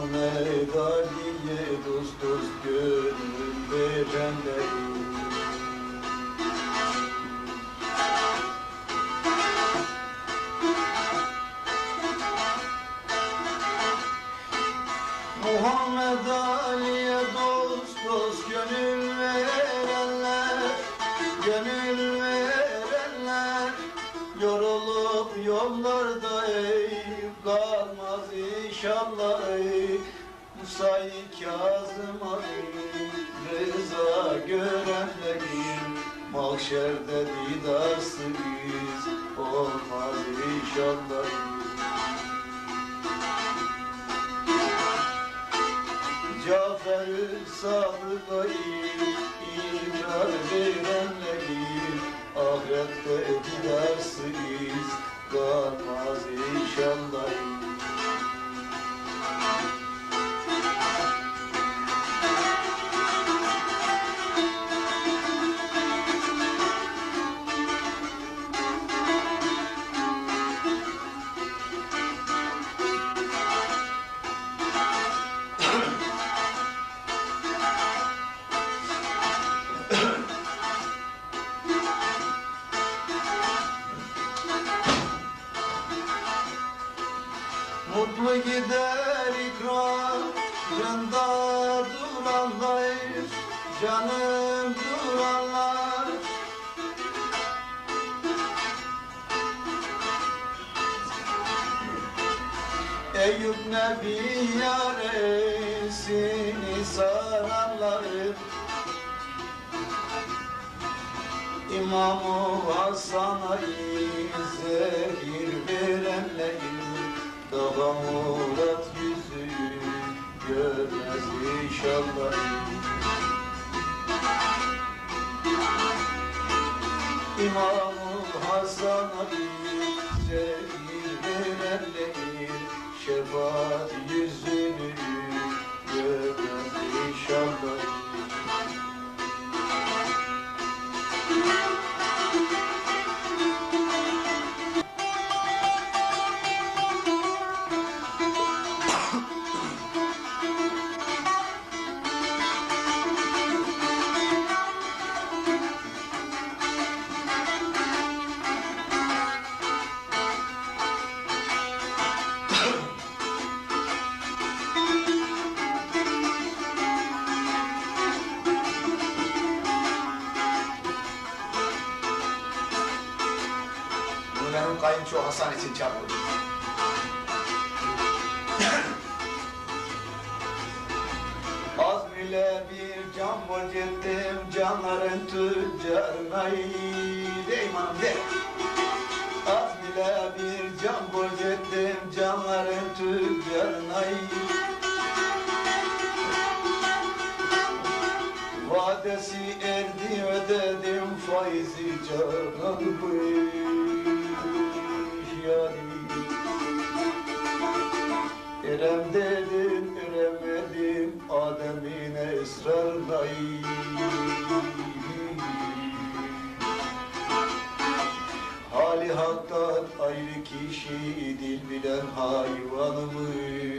Muhammed Ali'ye dost dost gönül verenler Muhammed Ali'ye dost dost gönül verenler Gönül verenler. Yorulup yollarda ey kalmaz inşallah ey Musa-i Kazım Ali Rıza görenlerin Mahşerde didarsız olmaz inşallah. Cafer-ı Sadık'ı iman verenleri Ahirette gidersiniz kalmaz inşallah Mutlu gider ikram Canda duranlar Canım duranlar Eyüp Nebi yaresini saranlar İmam-ı Hasan'a zehir verenlerin Daha murat yüzü görmez inşallah. İmam-ı Hasan'a zehir verenlerin Şefaat yüzünü Benim kayınço Hasan için çaldım. Az bile bir can borcettim canların tüccarına de imanım de Az bile bir can borcettim canların tüccarına Vadesi erdi ödedim faizi cananmış yarim İrem dedim, iremedim Adem'in esrarına Hali haktan ayrı kişi Dil bilen hayvanımış